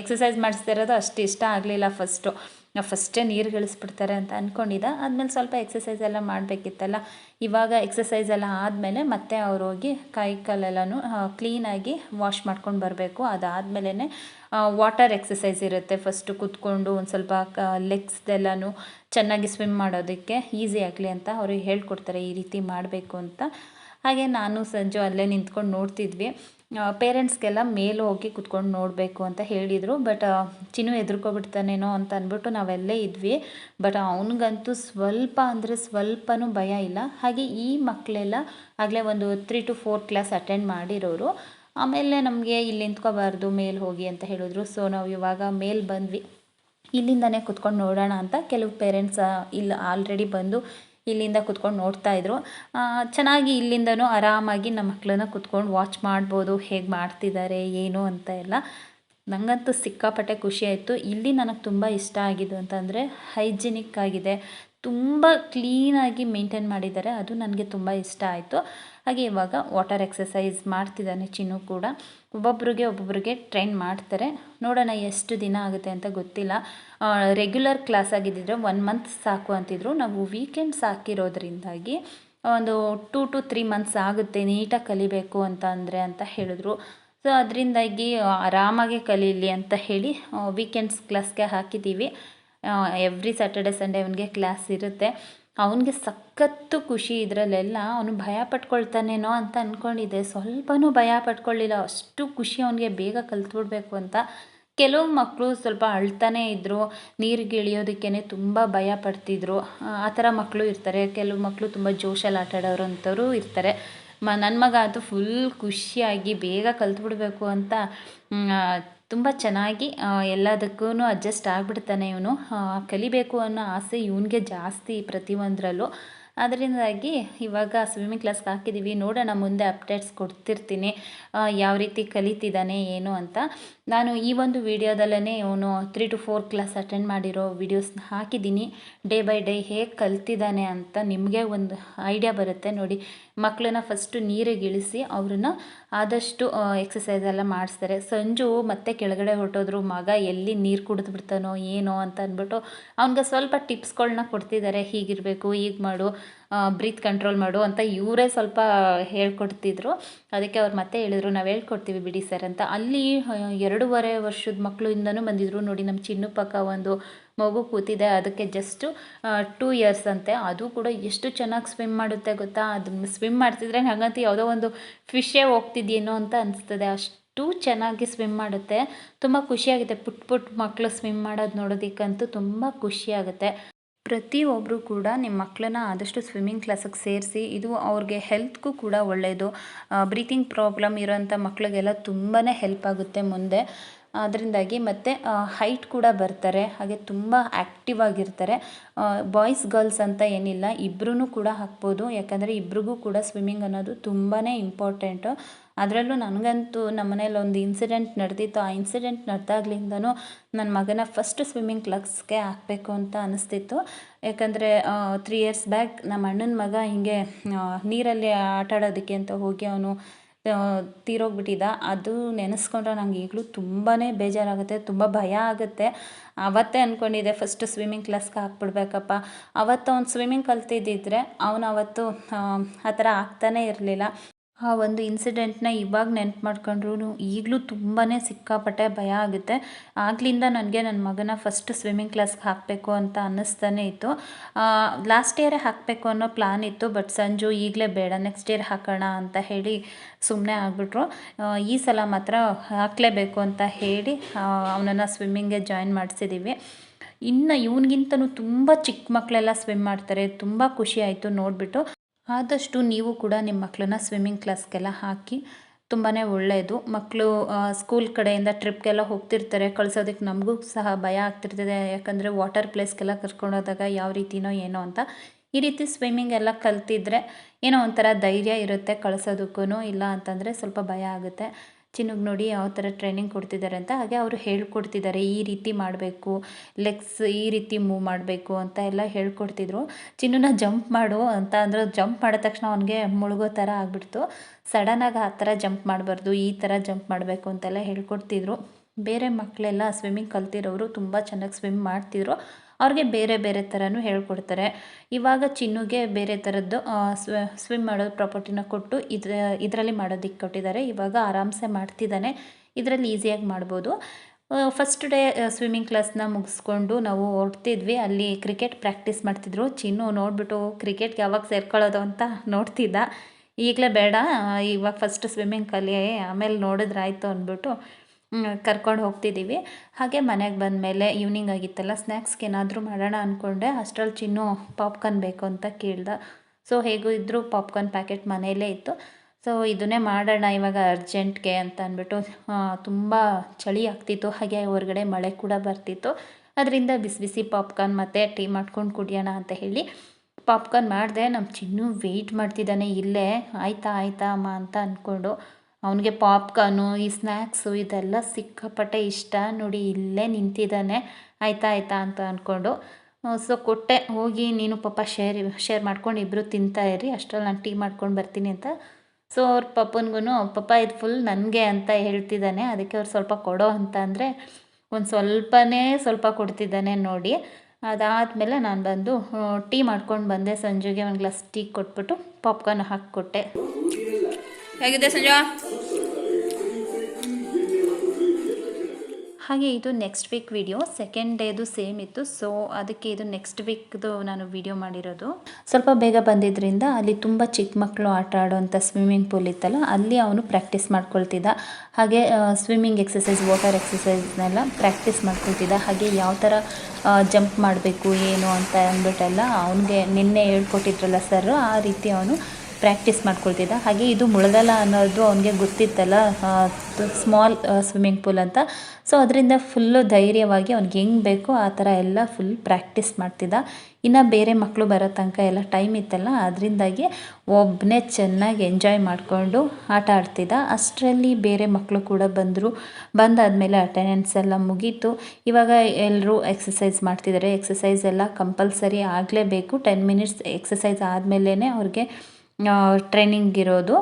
ಎಕ್ಸಸೈಸ್ ಮಾಡಿಸ್ತಾ ಇರೋದು ಅಷ್ಟು ಇಷ್ಟ ಆಗಲಿಲ್ಲ ಫಸ್ಟು ಫಸ್ಟೇ ನೀರು ಇಳಿಸ್ಬಿಡ್ತಾರೆ ಅಂತ ಅಂದ್ಕೊಂಡಿದ್ದ ಆದಮೇಲೆ ಸ್ವಲ್ಪ ಎಕ್ಸಸೈಸ್ ಎಲ್ಲ ಮಾಡಬೇಕಿತ್ತಲ್ಲ. ಇವಾಗ ಎಕ್ಸಸೈಸ್ ಎಲ್ಲ ಆದಮೇಲೆ ಮತ್ತೆ ಅವ್ರು ಹೋಗಿ ಕೈ ಕಾಲೆಲ್ಲನೂ ಕ್ಲೀನಾಗಿ ವಾಶ್ ಮಾಡ್ಕೊಂಡು ಬರಬೇಕು. ಅದಾದಮೇಲೆ ವಾಟರ್ ಎಕ್ಸಸೈಸ್ ಇರುತ್ತೆ. ಫಸ್ಟು ಕೂತ್ಕೊಂಡು ಒಂದು ಸ್ವಲ್ಪ ಕ ಲೆಗ್ಸ್ದೆಲ್ಲನೂ ಚೆನ್ನಾಗಿ ಸ್ವಿಮ್ ಮಾಡೋದಕ್ಕೆ ಈಸಿ ಆಗಲಿ ಅಂತ ಅವ್ರಿಗೆ ಹೇಳ್ಕೊಡ್ತಾರೆ. ಈ ರೀತಿ ಮಾಡಬೇಕು ಅಂತ. ಹಾಗೆ ನಾನು ಸಂಜೆ ಅಲ್ಲೇ ನಿಂತ್ಕೊಂಡು ನೋಡ್ತಿದ್ವಿ. ಪೇರೆಂಟ್ಸ್ಗೆಲ್ಲ ಮೇಲೆ ಹೋಗಿ ಕುತ್ಕೊಂಡು ನೋಡಬೇಕು ಅಂತ ಹೇಳಿದರು. ಬಟ್ ಚಿನ್ನು ಹೆದರ್ಕೊಬಿಡ್ತಾನೇನೋ ಅಂತ ಅಂದ್ಬಿಟ್ಟು ನಾವೆಲ್ಲೇ ಇದ್ವಿ. ಬಟ್ ಅವನಿಗಂತೂ ಸ್ವಲ್ಪ ಅಂದರೆ ಸ್ವಲ್ಪನೂ ಭಯ ಇಲ್ಲ. ಹಾಗೆ ಈ ಮಕ್ಕಳೆಲ್ಲ ಆಗಲೇ ಒಂದು three to four class attend ಮಾಡಿರೋರು. ಆಮೇಲೆ ನಮಗೆ ಇಲ್ಲಿ ನಿಂತ್ಕೋಬಾರ್ದು, ಮೇಲೆ ಹೋಗಿ ಅಂತ ಹೇಳಿದ್ರು. ಸೊ ನಾವು ಇವಾಗ ಮೇಲೆ ಬಂದ್ವಿ. ಇಲ್ಲಿಂದನೇ ಕುತ್ಕೊಂಡು ನೋಡೋಣ ಅಂತ ಕೆಲವು ಪೇರೆಂಟ್ಸ್ ಇಲ್ಲಿ ಆಲ್ರೆಡಿ ಬಂದು ಇಲ್ಲಿಂದ ಕುತ್ಕೊಂಡು ನೋಡ್ತಾ ಇದ್ರು. ಚೆನ್ನಾಗಿ ಇಲ್ಲಿಂದನೂ ಆರಾಮಾಗಿ ನಮ್ಮ ಮಕ್ಕಳನ್ನ ಕುತ್ಕೊಂಡು ವಾಚ್ ಮಾಡ್ಬೋದು, ಹೇಗೆ ಮಾಡ್ತಿದ್ದಾರೆ, ಏನು ಅಂತ ಎಲ್ಲ. ನನಗಂತೂ ಸಿಕ್ಕಾಪಟ್ಟೆ ಖುಷಿ ಆಯಿತು. ಇಲ್ಲಿ ನನಗೆ ತುಂಬ ಇಷ್ಟ ಆಗಿದ್ದು ಅಂತಂದರೆ ಹೈಜಿನಿಕ್ ಆಗಿದೆ. ತುಂಬ ಕ್ಲೀನಾಗಿ ಮೇಂಟೈನ್ ಮಾಡಿದ್ದಾರೆ. ಅದು ನನಗೆ ತುಂಬ ಇಷ್ಟ ಆಯಿತು. ಹಾಗೆ ಇವಾಗ ವಾಟರ್ ಎಕ್ಸಸೈಸ್ ಮಾಡ್ತಿದ್ದಾನೆ ಚಿನ್ನು ಕೂಡ. ಒಬ್ಬೊಬ್ರಿಗೆ ಒಬ್ಬೊಬ್ರಿಗೆ ಟ್ರೈನ್ ಮಾಡ್ತಾರೆ. ನೋಡೋಣ ಎಷ್ಟು ದಿನ ಆಗುತ್ತೆ ಅಂತ ಗೊತ್ತಿಲ್ಲ. ರೆಗ್ಯುಲರ್ ಕ್ಲಾಸ್ ಆಗಿದ್ದಿದ್ರೆ ಒನ್ ಮಂತ್ ಸಾಕು ಅಂತಿದ್ರು. ನಾವು ವೀಕೆಂಡ್ಸ್ ಹಾಕಿರೋದ್ರಿಂದಾಗಿ ಒಂದು ಟೂ ಟು ತ್ರೀ ಮಂತ್ಸ್ ಆಗುತ್ತೆ, ನೀಟಾಗಿ ಕಲಿಬೇಕು ಅಂತ ಅಂದರೆ ಅಂತ ಹೇಳಿದ್ರು. ಸೊ ಅದರಿಂದಾಗಿ ಆರಾಮಾಗಿ ಕಲೀಲಿ ಅಂತ ಹೇಳಿ ವೀಕೆಂಡ್ಸ್ ಕ್ಲಾಸ್ಗೆ ಹಾಕಿದ್ದೀವಿ ಎವ್ರಿ ಸ್ಯಾಟರ್ಡೆ ಸಂಡೇ ಅವನಿಗೆ ಕ್ಲಾಸ್ ಇರುತ್ತೆ. ಅವನಿಗೆ ಸಖತ್ತು ಖುಷಿ ಇದರಲ್ಲೆಲ್ಲ ಅವನು ಭಯ ಪಟ್ಕೊಳ್ತಾನೇನೋ ಅಂತ ಅಂದ್ಕೊಂಡಿದ್ದೆ ಸ್ವಲ್ಪನೂ ಭಯ ಪಟ್ಕೊಳ್ಳಿಲ್ಲ ಅಷ್ಟು ಖುಷಿ ಅವನಿಗೆ ಬೇಗ ಕಲ್ತ್ಬಿಡ್ಬೇಕು ಅಂತ ಕೆಲವು ಮಕ್ಕಳು ಸ್ವಲ್ಪ ಅಳ್ತಾನೇ ಇದ್ದರು ನೀರಿಗೆ ಇಳಿಯೋದಕ್ಕೇ ತುಂಬ ಭಯ ಪಡ್ತಿದ್ರು. ಆ ಥರ ಮಕ್ಕಳು ಇರ್ತಾರೆ. ಕೆಲವು ಮಕ್ಕಳು ತುಂಬ ಜೋಶಲ್ಲಿ ಆಟ ಆಡೋರು ಅಂಥವ್ರು ಇರ್ತಾರೆ. ಮ ನನ್ನ ಮಗ ಅದು ಫುಲ್ ಖುಷಿಯಾಗಿ ಬೇಗ ಕಲ್ತ್ಬಿಡ್ಬೇಕು ಅಂತ ತುಂಬ ಚೆನ್ನಾಗಿ ಎಲ್ಲದಕ್ಕೂ ಅಡ್ಜಸ್ಟ್ ಆಗಿಬಿಡ್ತಾನೆ ಇವನು. ಕಲಿಬೇಕು ಅನ್ನೋ ಆಸೆ ಇವನಿಗೆ ಜಾಸ್ತಿ ಪ್ರತಿಯೊಂದರಲ್ಲೂ. ಅದರಿಂದಾಗಿ ಇವಾಗ ಸ್ವಿಮ್ಮಿಂಗ್ ಕ್ಲಾಸ್ಗೆ ಹಾಕಿದ್ದೀವಿ ನೋಡೋಣ, ಮುಂದೆ ಅಪ್ಡೇಟ್ಸ್ ಕೊಡ್ತಿರ್ತೀನಿ. ಯಾವ ರೀತಿ ಕಲಿತಿದ್ದಾನೆ, ಏನು ಅಂತ. ನಾನು ಈ ಒಂದು ವಿಡಿಯೋದಲ್ಲೇ ಇವನು three to four class attend ಮಾಡಿರೋ ವಿಡಿಯೋಸ್ನ ಹಾಕಿದ್ದೀನಿ. ಡೇ ಬೈ ಡೇ ಹೇಗೆ ಕಲ್ತಿದ್ದಾನೆ ಅಂತ ನಿಮಗೆ ಒಂದು ಐಡಿಯಾ ಬರುತ್ತೆ ನೋಡಿ. ಮಕ್ಕಳನ್ನ ಫಸ್ಟು ನೀರಿಗೆ ಇಳಿಸಿ ಅವ್ರನ್ನ ಆದಷ್ಟು ಎಕ್ಸಸೈಸ್ ಎಲ್ಲ ಮಾಡಿಸ್ತಾರೆ. ಸಂಜು ಮತ್ತೆ ಕೆಳಗಡೆ ಹೊರಟೋದ್ರು, ಮಗ ಎಲ್ಲಿ ನೀರು ಕುಡಿದು ಬಿಡ್ತಾನೋ, ಏನೋ ಅಂತ ಅಂದ್ಬಿಟ್ಟು ಅವ್ನಿಗೆ ಸ್ವಲ್ಪ ಟಿಪ್ಸ್ಗಳನ್ನ ಕೊಡ್ತಿದ್ದಾರೆ ಹೀಗಿರಬೇಕು, ಹೀಗೆ ಮಾಡು. ಬ್ರೀತ್ ಕಂಟ್ರೋಲ್ ಮಾಡು ಅಂತ ಇವರೇ ಸ್ವಲ್ಪ ಹೇಳ್ಕೊಡ್ತಿದ್ರು. ಅದಕ್ಕೆ ಅವ್ರು ಮತ್ತೆ ಹೇಳಿದ್ರು, ನಾವು ಹೇಳ್ಕೊಡ್ತೀವಿ ಬಿಡಿ ಸರ್ ಅಂತ. ಅಲ್ಲಿ ಎರಡೂವರೆ ವರ್ಷದ ಮಕ್ಕಳಿಂದನೂ ಬಂದಿದ್ರು. ನೋಡಿ ನಮ್ಮ ಚಿನ್ನು ಪಕ್ಕ ಒಂದು ಮಗು ಕೂತಿದೆ. ಅದಕ್ಕೆ ಜಸ್ಟು ಟೂ ಇಯರ್ಸ್ ಅಂತೆ. ಅದು ಕೂಡ ಎಷ್ಟು ಚೆನ್ನಾಗಿ ಸ್ವಿಮ್ ಮಾಡುತ್ತೆ ಗೊತ್ತಾ? ಅದು ಸ್ವಿಮ್ ಮಾಡ್ತಿದ್ರೆ ಹಾಗಂತ ಯಾವುದೋ ಒಂದು ಫಿಶೇ ಹೋಗ್ತಿದ್ಯೇನೋ ಅಂತ ಅನಿಸ್ತದೆ. ಅಷ್ಟು ಚೆನ್ನಾಗಿ ಸ್ವಿಮ್ ಮಾಡುತ್ತೆ. ತುಂಬ ಖುಷಿಯಾಗುತ್ತೆ. ಪುಟ್ ಪುಟ್ ಮಕ್ಕಳು ಸ್ವಿಮ್ ಮಾಡೋದು ನೋಡೋದಕ್ಕಂತೂ ತುಂಬ ಖುಷಿಯಾಗುತ್ತೆ. ಪ್ರತಿಯೊಬ್ಬರು ಕೂಡ ನಿಮ್ಮ ಮಕ್ಕಳನ್ನ ಆದಷ್ಟು ಸ್ವಿಮ್ಮಿಂಗ್ ಕ್ಲಾಸಿಗೆ ಸೇರಿಸಿ, ಇದು ಅವ್ರಿಗೆ ಹೆಲ್ತ್ಗೂ ಕೂಡ ಒಳ್ಳೆಯದು ಬ್ರೀತಿಂಗ್ ಪ್ರಾಬ್ಲಮ್ ಇರೋಂಥ ಮಕ್ಕಳಿಗೆಲ್ಲ ತುಂಬಾ ಹೆಲ್ಪ್ ಆಗುತ್ತೆ ಮುಂದೆ. ಅದರಿಂದಾಗಿ ಮತ್ತು ಹೈಟ್ ಕೂಡ ಬರ್ತಾರೆ, ಹಾಗೆ ತುಂಬ ಆ್ಯಕ್ಟಿವ್ ಆಗಿರ್ತಾರೆ. ಬಾಯ್ಸ್ ಗರ್ಲ್ಸ್ ಅಂತ ಏನಿಲ್ಲ ಇಬ್ಬರೂ ಕೂಡ ಹಾಕ್ಬೋದು. ಯಾಕಂದರೆ ಇಬ್ರಿಗೂ ಕೂಡ ಸ್ವಿಮ್ಮಿಂಗ್ ಅನ್ನೋದು ತುಂಬಾ ಇಂಪಾರ್ಟೆಂಟು ಅದರಲ್ಲೂ ನನಗಂತೂ ನಮ್ಮ ಮನೇಲಿ ಒಂದು ಇನ್ಸಿಡೆಂಟ್ ನಡೆದಿತ್ತು. ಆ ಇನ್ಸಿಡೆಂಟ್ ನಡೆದಾಗ್ಲಿಂದನೂ ನನ್ನ ಮಗನ ಫಸ್ಟ್ ಸ್ವಿಮ್ಮಿಂಗ್ ಕ್ಲಾಸ್ಗೆ ಹಾಕಬೇಕು ಅಂತ ಅನಿಸ್ತಿತ್ತು. ಯಾಕಂದರೆ ತ್ರೀ ಇಯರ್ಸ್ ಬ್ಯಾಕ್ ನಮ್ಮ ಅಣ್ಣನ ಮಗ ಹೀಗೆ ನೀರಲ್ಲಿ ಆಟ ಆಡೋದಕ್ಕೆ ಅಂತ ಹೋಗಿ ಅವನು ತೀರೋಗ್ಬಿಟ್ಟಿದ್ದ. ಅದು ನೆನೆಸ್ಕೊಂಡ್ರೆ ನಂಗೆ ಈಗಲೂ ತುಂಬಾ ಬೇಜಾರಾಗುತ್ತೆ, ತುಂಬ ಭಯ ಆಗುತ್ತೆ. ಅವತ್ತೇ ಅಂದ್ಕೊಂಡಿದ್ದೆ ಫಸ್ಟ್ ಸ್ವಿಮ್ಮಿಂಗ್ ಕ್ಲಾಸ್ಗೆ ಹಾಕ್ಬಿಡ್ಬೇಕಪ್ಪ. ಅವತ್ತು ಅವ್ನು ಸ್ವಿಮ್ಮಿಂಗ್ ಕಲ್ತಿದ್ದಿದ್ರೆ, ಅವನು ಅವತ್ತು ಆ ಥರ ಆಗ್ತಾನೇ ಇರಲಿಲ್ಲ. ಆ ಒಂದು ಇನ್ಸಿಡೆಂಟ್ನ ಇವಾಗ ನೆನ್ಪು ಮಾಡ್ಕೊಂಡ್ರೂ ಈಗಲೂ ತುಂಬಾ ಸಿಕ್ಕಾಪಟ್ಟೆ ಭಯ ಆಗುತ್ತೆ. ಆಗಲಿಂದ ನನಗೆ ನನ್ನ ಮಗನ ಫಸ್ಟ್ ಸ್ವಿಮ್ಮಿಂಗ್ ಕ್ಲಾಸ್ಗೆ ಹಾಕಬೇಕು ಅಂತ ಅನ್ನಿಸ್ತಾನೆ ಇತ್ತು. ಲಾಸ್ಟ್ ಇಯರೇ ಹಾಕಬೇಕು ಅನ್ನೋ ಪ್ಲ್ಯಾನ್ ಇತ್ತು ಬಟ್ ಸಂಜು ಈಗಲೇ ಬೇಡ ನೆಕ್ಸ್ಟ್ ಇಯರ್ ಹಾಕೋಣ ಅಂತ ಹೇಳಿ ಸುಮ್ಮನೆ ಆಗಿಬಿಟ್ರು. ಈ ಸಲ ಮಾತ್ರ ಹಾಕಲೇಬೇಕು ಅಂತ ಹೇಳಿ ಅವನನ್ನು ಸ್ವಿಮ್ಮಿಂಗ್ಗೆ ಜಾಯಿನ್ ಮಾಡಿಸಿದ್ದೀವಿ ಇನ್ನು ಇವನಿಗಿಂತನೂ ತುಂಬ ಚಿಕ್ಕ ಮಕ್ಕಳೆಲ್ಲ ಸ್ವಿಮ್ ಮಾಡ್ತಾರೆ, ತುಂಬ ಖುಷಿ ಆಯಿತು ನೋಡಿಬಿಟ್ಟು. ಆದಷ್ಟು ನೀವು ಕೂಡ ನಿಮ್ಮ ಮಕ್ಕಳನ್ನ ಸ್ವಿಮ್ಮಿಂಗ್ ಕ್ಲಾಸ್ಗೆಲ್ಲ ಹಾಕಿ ತುಂಬಾ ಒಳ್ಳೆಯದು ಮಕ್ಕಳು ಸ್ಕೂಲ್ ಕಡೆಯಿಂದ ಟ್ರಿಪ್ಗೆಲ್ಲ ಹೋಗ್ತಿರ್ತಾರೆ. ಕಳಿಸೋದಕ್ಕೆ ನಮಗೂ ಸಹ ಭಯ ಆಗ್ತಿರ್ತದೆ. ಯಾಕಂದರೆ ವಾಟರ್ ಪ್ಲೇಸ್ಗೆಲ್ಲ ಕರ್ಕೊಂಡೋದಾಗ ಯಾವ ರೀತಿನೋ ಏನೋ ಅಂತ. ಈ ರೀತಿ ಸ್ವಿಮ್ಮಿಂಗ್ ಎಲ್ಲ ಕಲ್ತಿದ್ರೆ ಏನೋ ಒಂಥರ ಧೈರ್ಯ ಇರುತ್ತೆ ಕಳಿಸೋದಕ್ಕೂ ಇಲ್ಲ ಅಂತಂದರೆ ಸ್ವಲ್ಪ ಭಯ ಆಗುತ್ತೆ. ಚಿನ್ನಗೆ ನೋಡಿ ಯಾವ ಥರ ಟ್ರೈನಿಂಗ್ ಕೊಡ್ತಿದ್ದಾರೆ ಅಂತ ಹಾಗೆ ಅವರು ಹೇಳ್ಕೊಡ್ತಿದ್ದಾರೆ ಈ ರೀತಿ ಮಾಡಬೇಕು ಲೆಗ್ಸ್ ಈ ರೀತಿ ಮೂವ್ ಮಾಡಬೇಕು ಅಂತ ಎಲ್ಲ ಹೇಳ್ಕೊಡ್ತಿದ್ರು. ಚಿನ್ನುನ ಜಂಪ್ ಮಾಡು ಅಂತ ಅಂದ್ರೆ ಜಂಪ್ ಮಾಡಿದ ತಕ್ಷಣ ಅವನಿಗೆ ಮುಳುಗೋ ಥರ ಆಗಿಬಿಡ್ತು. ಸಡನ್ನಾಗಿ ಆ ಥರ ಜಂಪ್ ಮಾಡಬಾರ್ದು, ಈ ಥರ ಜಂಪ್ ಮಾಡಬೇಕು ಅಂತೆಲ್ಲ ಹೇಳ್ಕೊಡ್ತಿದ್ರು. ಬೇರೆ ಮಕ್ಕಳೆಲ್ಲ ಸ್ವಿಮ್ಮಿಂಗ್ ಕಲ್ತಿರೋರು ತುಂಬ ಚೆನ್ನಾಗಿ ಸ್ವಿಮ್ ಮಾಡ್ತಿದ್ರು. ಅವ್ರಿಗೆ ಬೇರೆ ಬೇರೆ ಥರನೂ ಹೇಳ್ಕೊಡ್ತಾರೆ. ಇವಾಗ ಚಿನ್ನುಗೆ ಬೇರೆ ಥರದ್ದು ಸ್ವಿಮ್ ಮಾಡೋದು ಪ್ರಾಪರ್ಟಿನ ಕೊಟ್ಟು ಇದ್ರ, ಇದರಲ್ಲಿ ಮಾಡೋದಿಕ್ಕೆ ಕೊಟ್ಟಿದ್ದಾರೆ. ಇವಾಗ ಆರಾಮ್ಸೆ ಮಾಡ್ತಿದ್ದಾನೆ. ಇದರಲ್ಲಿ ಈಸಿಯಾಗಿ ಮಾಡ್ಬೋದು. ಫಸ್ಟ್ ಡೇ ಸ್ವಿಮ್ಮಿಂಗ್ ಕ್ಲಾಸ್ನ ಮುಗಿಸ್ಕೊಂಡು ನಾವು ಹೊರಡ್ತಿದ್ವಿ ಅಲ್ಲಿ ಕ್ರಿಕೆಟ್ ಪ್ರಾಕ್ಟೀಸ್ ಮಾಡ್ತಿದ್ರು. ಚಿನ್ನು ನೋಡಿಬಿಟ್ಟು ಕ್ರಿಕೆಟ್ಗೆ ಯಾವಾಗ ಸೇರ್ಕೊಳ್ಳೋದು ಅಂತ ನೋಡ್ತಿದ್ದ. ಈಗಲೇ ಬೇಡ ಇವಾಗ ಫಸ್ಟ್ ಸ್ವಿಮ್ಮಿಂಗ್ ಕಲಿ, ಆಮೇಲೆ ನೋಡಿದ್ರಾಯ್ತು ಅಂದ್ಬಿಟ್ಟು ಕರ್ಕೊಂಡು ಹೋಗ್ತಿದ್ದೀವಿ ಹಾಗೆ ಮನೆಗೆ ಬಂದ ಮೇಲೆ ಈವ್ನಿಂಗ್ ಆಗಿತ್ತಲ್ಲ ಸ್ನ್ಯಾಕ್ಸ್ಗೆ ಏನಾದರೂ ಮಾಡೋಣ ಅಂದ್ಕೊಂಡೆ ಅಷ್ಟರಲ್ಲಿ ಚಿನ್ನು ಪಾಪ್ಕಾರ್ನ್ ಬೇಕು ಅಂತ ಕೇಳ್ದ. ಸೊ ಹೇಗೂ ಇದ್ದರೂ ಪಾಪ್ಕಾರ್ನ್ ಪ್ಯಾಕೆಟ್ ಮನೆಯಲ್ಲೇ ಇತ್ತು. ಸೊ ಇದನ್ನೇ ಮಾಡೋಣ ಇವಾಗ ಅರ್ಜೆಂಟ್ಗೆ ಅಂತ ಅಂದ್ಬಿಟ್ಟು ತುಂಬ ಚಳಿ ಆಗ್ತಿತ್ತು. ಹಾಗೆ ಹೊರಗಡೆ ಮಳೆ ಕೂಡ ಬರ್ತಿತ್ತು. ಅದರಿಂದ ಬಿಸಿ ಬಿಸಿ ಪಾಪ್ಕಾರ್ನ್ ಮತ್ತು ಟೀ ಮಾಡ್ಕೊಂಡು ಕುಡಿಯೋಣ ಅಂತ ಹೇಳಿ ಪಾಪ್ಕಾರ್ನ್ ಮಾಡಿದೆ. ನಮ್ಮ ಚಿನ್ನು ವೆಯ್ಟ್ ಮಾಡ್ತಿದ್ದಾನೆ ಇಲ್ಲೇ. ಆಯಿತಾ ಆಯಿತಾ, ಅಮ್ಮ ಅಂತ ಅಂದ್ಕೊಂಡು ಅವನಿಗೆ ಪಾಪ್ಕಾರ್ನು, ಈ ಸ್ನ್ಯಾಕ್ಸು ಇದೆಲ್ಲ ಸಿಕ್ಕಾಪಟ್ಟೆ ಇಷ್ಟ. ನೋಡಿ, ಇಲ್ಲೇ ನಿಂತಿದ್ದಾನೆ. ಆಯ್ತಾ ಆಯ್ತಾ ಅಂತ ಅಂದ್ಕೊಂಡು ಸೊ ಕೊಟ್ಟೆ. ಹೋಗಿ ನೀನು ಪಾಪ ಶೇರ್ ಶೇರ್ ಮಾಡ್ಕೊಂಡು ಇಬ್ಬರು ಇರಿ. ಅಷ್ಟರಲ್ಲಿ ನಾನು ಟೀ ಮಾಡ್ಕೊಂಡು ಬರ್ತೀನಿ ಅಂತ. ಸೊ ಅವ್ರ ಪಪ್ಪನಿಗೂ ಪಪ್ಪ ಇದು ಫುಲ್ ನನಗೆ ಅಂತ ಹೇಳ್ತಿದ್ದಾನೆ. ಅದಕ್ಕೆ ಅವ್ರು ಸ್ವಲ್ಪ ಕೊಡೋ ಅಂತ ಅಂದರೆ, ಒಂದು ಸ್ವಲ್ಪನೇ ಸ್ವಲ್ಪ ಕೊಡ್ತಿದ್ದಾನೆ ನೋಡಿ. ಅದಾದಮೇಲೆ ನಾನು ಬಂದು ಟೀ ಮಾಡ್ಕೊಂಡು ಬಂದೆ. ಸಂಜೆಗೆ ಒಂದು ಗ್ಲಾಸ್ ಟೀ ಕೊಟ್ಬಿಟ್ಟು ಪಾಪ್ಕಾರ್ನ್ ಹಾಕಿಕೊಟ್ಟೆ. ಹೇಗಿದೆ ಸಂಜಾ ಹಾಗೆ ಇದು ನೆಕ್ಸ್ಟ್ ವೀಕ್ ವಿಡಿಯೋ ಸೆಕೆಂಡ್ ಡೇದು ಸೇಮ್ ಇತ್ತು. ಸೊ ಅದಕ್ಕೆ ಇದು ನೆಕ್ಸ್ಟ್ ವೀಕ್ದು ನಾನು ವಿಡಿಯೋ ಮಾಡಿರೋದು. ಸ್ವಲ್ಪ ಬೇಗ ಬಂದಿದ್ದರಿಂದ ಅಲ್ಲಿ ತುಂಬ ಚಿಕ್ಕ ಮಕ್ಕಳು ಆಟ ಆಡೋವಂಥ ಸ್ವಿಮ್ಮಿಂಗ್ ಪೂಲ್ ಇತ್ತಲ್ಲ, ಅಲ್ಲಿ ಅವನು ಪ್ರಾಕ್ಟೀಸ್ ಮಾಡ್ಕೊಳ್ತಿದ್ದ. ಹಾಗೆ ಸ್ವಿಮ್ಮಿಂಗ್ ಎಕ್ಸಸೈಸ್ ವಾಟರ್ ಎಕ್ಸಸೈಸ್ನೆಲ್ಲ ಪ್ರಾಕ್ಟೀಸ್ ಮಾಡ್ಕೊಳ್ತಿದ್ದ. ಹಾಗೆ ಯಾವ ಥರ ಜಂಪ್ ಮಾಡಬೇಕು, ಏನು ಅಂತ ಅಂದ್ಬಿಟ್ಟೆಲ್ಲ ಅವನಿಗೆ ನಿನ್ನೆ ಹೇಳ್ಕೊಟ್ಟಿದ್ರಲ್ಲ ಸರ್ ಆ ರೀತಿ ಅವನು ಪ್ರಾಕ್ಟೀಸ್ ಮಾಡ್ಕೊಳ್ತಿದ್ದ. ಹಾಗೆ ಇದು ಮುಳಗಲ್ಲ ಅನ್ನೋದು ಅವನಿಗೆ ಗೊತ್ತಿತ್ತಲ್ಲ ಸ್ಮಾಲ್ ಸ್ವಿಮ್ಮಿಂಗ್ ಪೂಲ್ ಅಂತ. ಸೊ ಅದರಿಂದ ಫುಲ್ಲು ಧೈರ್ಯವಾಗಿ ಅವ್ನಿಗೆ ಹೆಂಗೆ ಬೇಕೋ ಆ ಥರ ಎಲ್ಲ ಫುಲ್ ಪ್ರಾಕ್ಟೀಸ್ ಮಾಡ್ತಿದ್ದ. ಇನ್ನು ಬೇರೆ ಮಕ್ಕಳು ಬರೋ ತನಕ ಎಲ್ಲ ಟೈಮ್ ಇತ್ತಲ್ಲ, ಅದರಿಂದಾಗಿ ಒಬ್ಬನೇ ಚೆನ್ನಾಗಿ ಎಂಜಾಯ್ ಮಾಡಿಕೊಂಡು ಆಟ ಆಡ್ತಿದ್ದ. ಅಷ್ಟರಲ್ಲಿ ಬೇರೆ ಮಕ್ಕಳು ಕೂಡ ಬಂದರು. ಬಂದಾದಮೇಲೆ ಅಟೆಂಡೆನ್ಸ್ ಎಲ್ಲ ಮುಗೀತು. ಇವಾಗ ಎಲ್ಲರೂ ಎಕ್ಸಸೈಸ್ ಮಾಡ್ತಿದ್ದಾರೆ. ಎಕ್ಸಸೈಸ್ ಎಲ್ಲ ಕಂಪಲ್ಸರಿ ಆಗಲೇಬೇಕು. ಟೆನ್ ಮಿನಿಟ್ಸ್ ಎಕ್ಸಸೈಸ್ ಆದಮೇಲೇ ಅವ್ರಿಗೆ ಟ್ರೈನಿಂಗ್ ಇರೋದು.